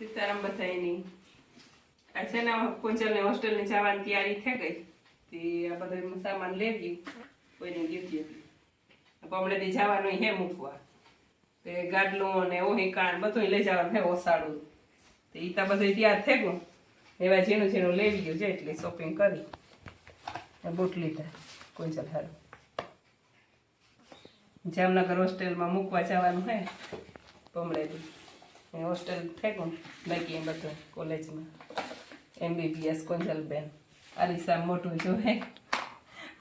સીતારામ બધાની આ છે ને કુંજલને હોસ્ટેલની જવાની તૈયારી થઈ ગઈ. તે આ બધો સામાન લઈ ગયું. કોઈને ગીફ્ટ હતી હમણાંથી જવાનું હે મૂકવા. તે ગાડલું ને ઓહી કાન બધું લઈ જવાનું હે ઓસાડું. તે ઈ તો બધું તૈયાર થઈ ગયું. એવા ઝીણું ઝીણું લેવી ગયું છે એટલે શોપિંગ કરી. બૂટ લીધા. કુંજલ હારું. જામનગર હોસ્ટેલમાં મૂકવા જવાનું હે પમળેથી એ હોસ્ટેલ ફેંકું બાકી એમ બધું કોલેજમાં. એમબીબીએસ કોંજલબેન. અરીસા મોટું જોવે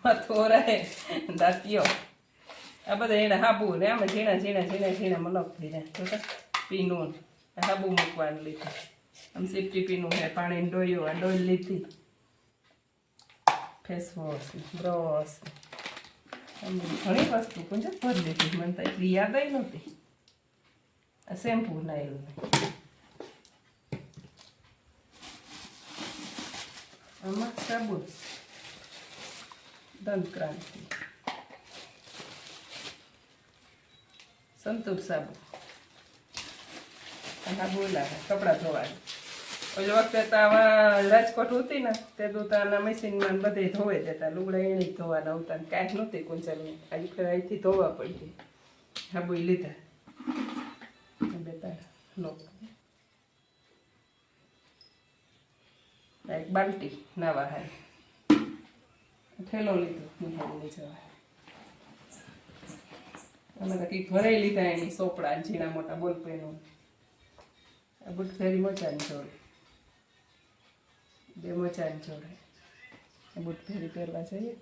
મથું રહે દાંતિયો. આ બધા એને હાબુ ને આમાં ઝીણા ઝીણા ઝીણા ઝીણા મલક થઈ જાય પીનું. હાબુ મૂકવાનું લીધું. આમ સીપટી પીનું હે. પાણીની ડોયો, આ ડોલ લીધી. ફેસવોશ બ્રશ ઘણી વસ્તુ કુંજ ભરી લીધી. મને તો એટલી યાદ આવી નહોતી. શેમ્પુ નાયલું આમાં સાબુ દંત ક્રાંતિ સંતૂર સાબુ અને આ બોલા કપડાં ધોવાનું ઓલી વખતે તો આવા રાજકોટ હતી ને તે તો આના મશીનમાં બધે ધોવે દેતા લુગડા જ ધોવાના હતા કાંઈ નહોતી કુંચલની આજે ફેર અહીંથી ધોવા પડતી સાબુ લીધા એક બાલ્ટી નવા હાય થેલો લીધો નિહાળીને જવા અમે કંઈક ભરાઈ લીધા એની સોપડા ઝીણા મોટા બોલપેનો. આ બુટ ફેરી મચાની જોડે. બે મજાની જોડે. આ બુટ ફેરી પહેરવા જઈએ.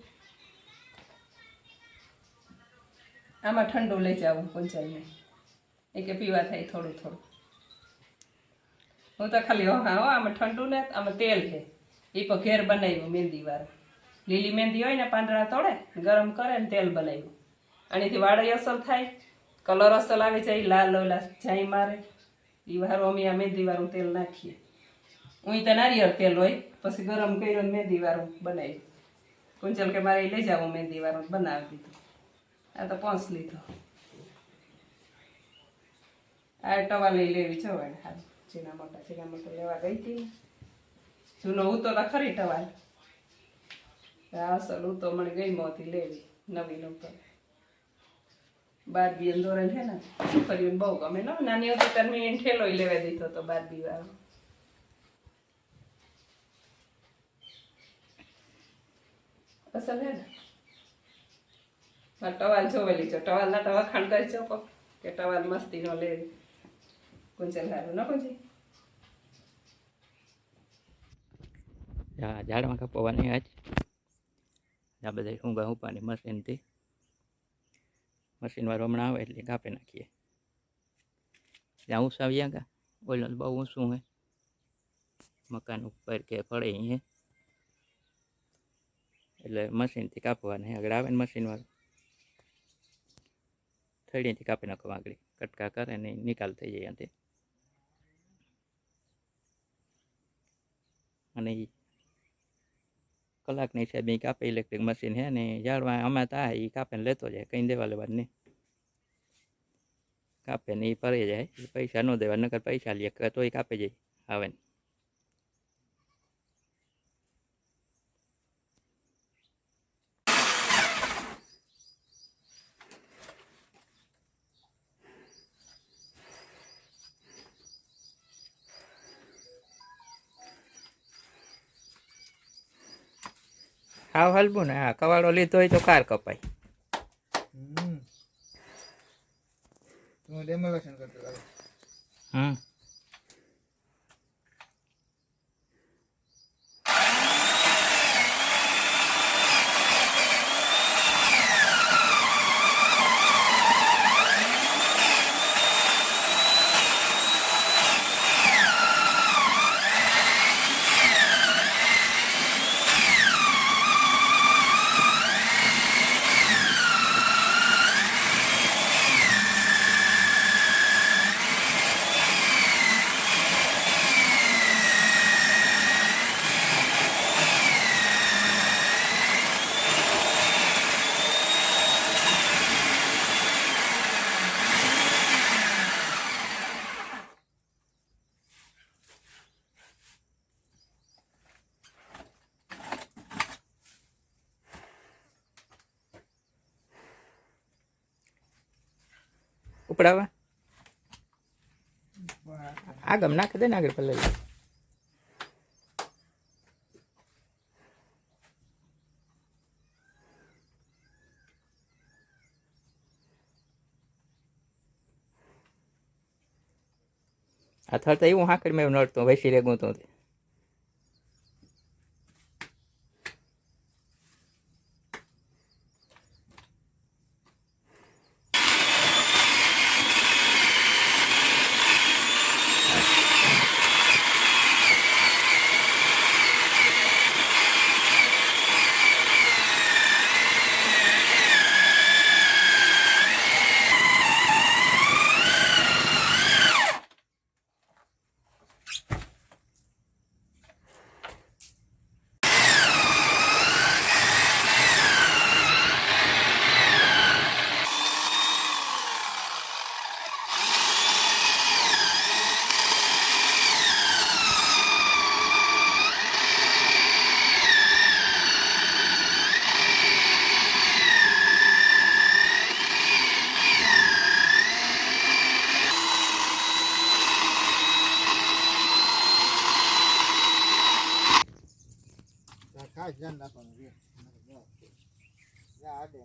આમાં ઠંડુ લઈ જવું પંચાલને એ કે પીવા થાય થોડું થોડું. હું તો ખાલી હા, હો, આમાં ઠંડુ ને આમાં તેલ છે. એ પણ ઘેર બનાવ્યું મહેંદી વાળું. લીલી મહેંદી હોય ને પાંદડા તોડે ગરમ કરે ને તેલ બનાવ્યું. આનાથી વાળે અસર થાય, કલર અસર આવી જાય લાલ ઓલા જાય મારે. એ વારું અમે આ મહેંદી વાળું તેલ નાખીએ. હું તો નારિયેળ તેલ હોય, પછી ગરમ કર્યું મહેંદી વાળું બનાવ્યું. કુંજલ કે મારે લઈ જાવું મહેંદી વાળું બનાવી દીધું. આ તો પાંચ લીધો. આ ટવા લઈ લેવી છે હવે ઝીણા મોટા સીના મોટા લેવા ગઈ હતી. જૂનો ઉતો તો ખરી ટવાલ. અસલ ઉતો મને ગઈ મોતી લેવી, નવીન ઉપર બારબી દોરણ છે ને, છોકરીઓને બહુ ગમે ને. નાની હતી ત્યારે મેં ઠેલો લેવા દીધો હતો બારબી વાળો અસલ હે ને? ટવાલ જોવેલી છો ટવાલના તો વખાણ કરી છો કે ટવાલ મસ્તીનો લેવી. કુંચલ હારું ન કુંજી ઝાડમાં કપાવવાની આજ. આ બધા ઊંઘા ઉપાની મશીનથી. મશીન વાળો હમણાં આવે એટલે કાપી નાખીએ. ત્યાં ઉસાવ્યા કા ઓલો તો બહુ ઊંચું હે. મકાન ઉપર કે પડે અહીંયા. એટલે મશીનથી કાપવાની આગળ આવે ને મશીન વાળું. થળીથી કાપી નાખવા આગળ કટકા કરે ને નિકાલ થઈ જાય અંતે અને ઈ કલાકની છે બી કાપે ઇલેક્ટ્રિક મશીન હે ને, ઝાડવા આમાં તા એ કાપે લેતો જાય, કઈ દેવા લેવા નહીં. કાપે ને એ પડી જાય પૈસા ન દેવા, નકર પૈસા લે, તો એ કાપે જાય, આવે ને. હાવ હલવું ને હા કવાડો લીધો હોય તો કાર કપાય. ઉપડાવા? ગમ નાખી દે ને આગળ પેલા આ થર તો એવું હાંકડ મેં નડતો વૈસી રે ગુંતો ખાસ ધ્યાન રાખવાનું છે જા આડે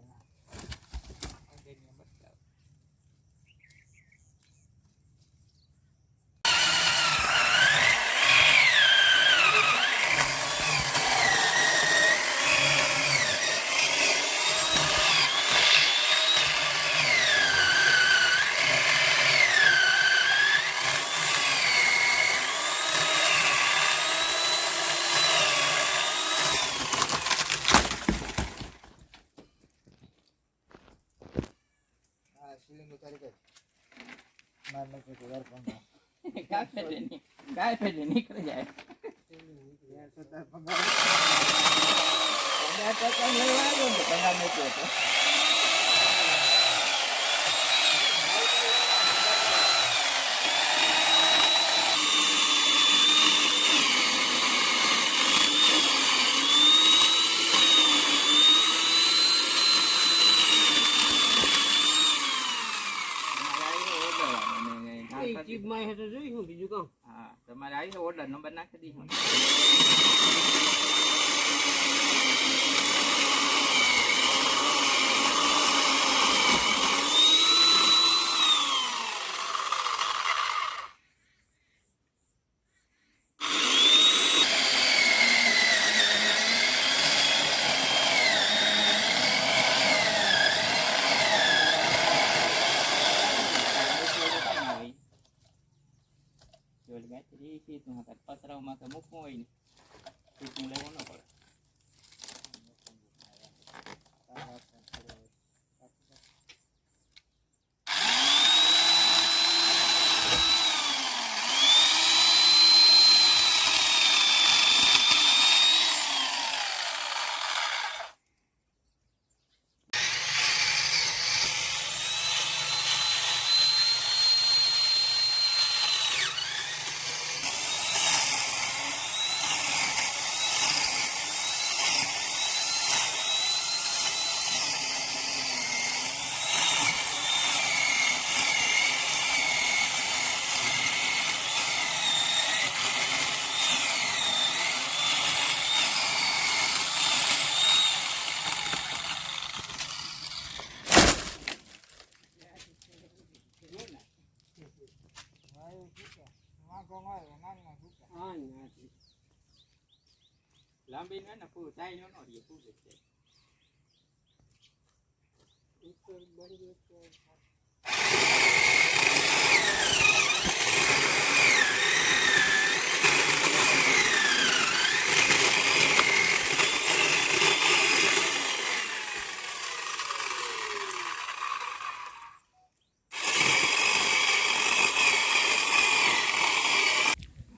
ગાય પેલી નીકળી જાય. યાર પગાર પગાર લેવા આવ્યો ને પગાર મૂક્યો હતો હા તમારે આવી ઓર્ડર નંબર નાખી દઈશું લાંબી ને ને પૂરું થાય ન રહીએ પૂરું છે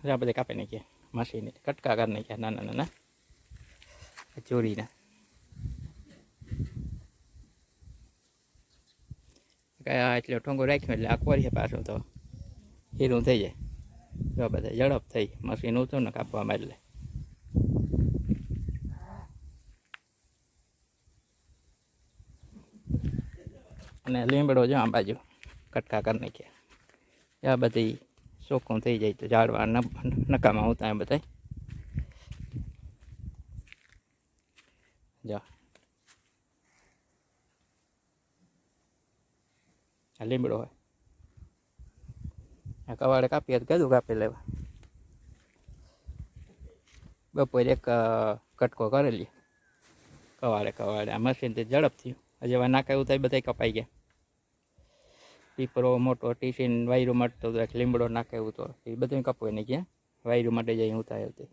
આ બધે કાપી નાખીએ મશીન કટકા કરી નાખ્યા નાના નાના ચોરીના કાંઈ આ એટલે ઠોંગો રાખ્યો એટલે આખો કોરીએ પાછું તો હીરું થઈ જાય. જો બધા ઝડપ થઈ, મશીન ઊંચું ને કાપવામાં એટલે અને લીમડો જો આ બાજુ કટકા કરી નાખ્યા. આ બધી શોખું થઈ જાય તો ઝાડવા નકામાં એ બધા જા આ લીમડો હોય. આ કવાડે કાપીએ તો કીધું કાપી લેવા. બપોરે એક અ, કટકો કરેલી. કવાડે કવાડે. આ મશીનથી ઝડપ થયું. હજી હવે નાખાયું થાય બધા કપાઈ ગયા. પીપરો મોટો ટીફિન વાયરું મળતો હતો એક લીમડો નાખાયું તો એ બધું કપાઈ નહીં ગયા. વાયરું માટે જઈ હું થાય હતી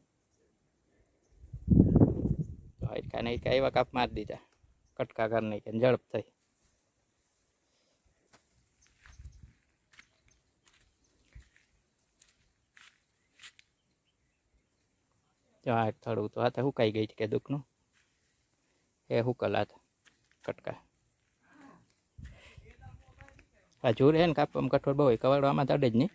તો હાઈકા ને હાઈકા એવા કાપ મારી દીધા. કટકા કરી નાખ્યા ને ઝડપ થઈ. આ થોડું તો હાથે હુકાઈ ગઈ કે દુઃખનું. એ હુકલા હતા કટકા. આ જોર હે ને કાપવામાં કઠોળ બહુ હોય આમાં તડે જ નહીં.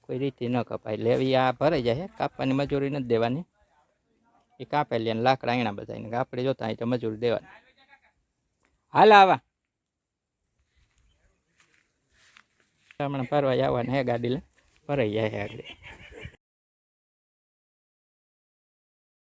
કોઈ રીતે ન કપાય. લેવી આ ભરાઈ જાય કાપવાની મજૂરી નથી દેવાની. એ કાપે લે લાકડા આયણા બધા ને, આપણે જોતા તો મજૂરી દેવાની. હાલ આવા. હમણાં ફરવા આવવાના હે ગાડી લે ભરાઈ જાય હે આગળ.